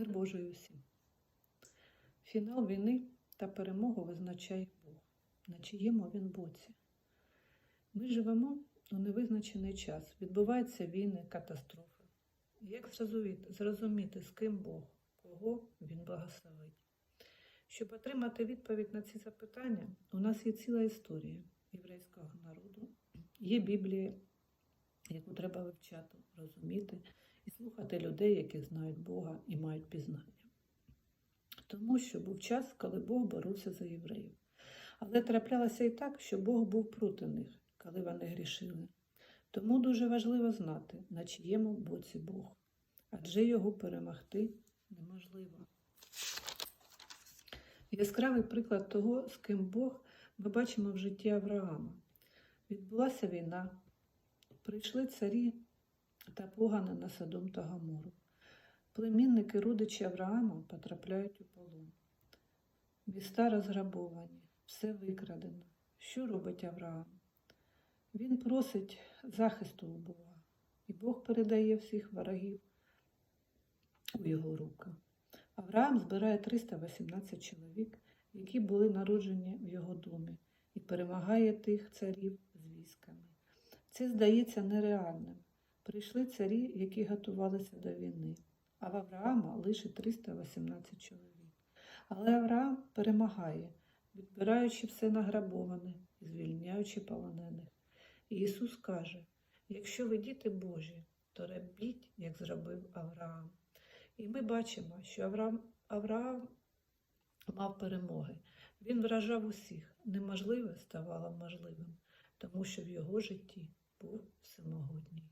Мир Божий усім. Фінал війни та перемогу визначає Бог, на чиєму він боці. Ми живемо у невизначений час. Відбуваються війни, катастрофи. Як зрозуміти, з ким Бог, кого він благословить? Щоб отримати відповідь на ці запитання, у нас є ціла історія єврейського народу, є Біблія, яку треба вивчати, розуміти і слухати людей, які знають Бога і мають пізнання. Тому що був час, коли Бог боровся за євреїв. Але траплялося і так, що Бог був проти них, коли вони грішили. Тому дуже важливо знати, на чиєму боці Бог, адже його перемогти неможливо. Яскравий приклад того, з ким Бог, ми бачимо в житті Авраама. Відбулася війна, прийшли царі та погани на Содом та Гамору. Племінники родичі Авраама потрапляють у полон. Міста розграбовані, все викрадено. Що робить Авраам? Він просить захисту у Бога, і Бог передає всіх ворогів у його руки. Авраам збирає 318 чоловік, які були народжені в його домі, і перемагає тих царів з військами. Це здається нереальним. Прийшли царі, які готувалися до війни, а в Авраама лише 318 чоловік. Але Авраам перемагає, відбираючи все награбоване і звільняючи полонених. І Ісус каже: якщо ви діти Божі, то робіть, як зробив Авраам. І ми бачимо, що Авраам, Авраам мав перемоги. Він вражав усіх, неможливе ставало можливим, тому що в його житті був всемогутній.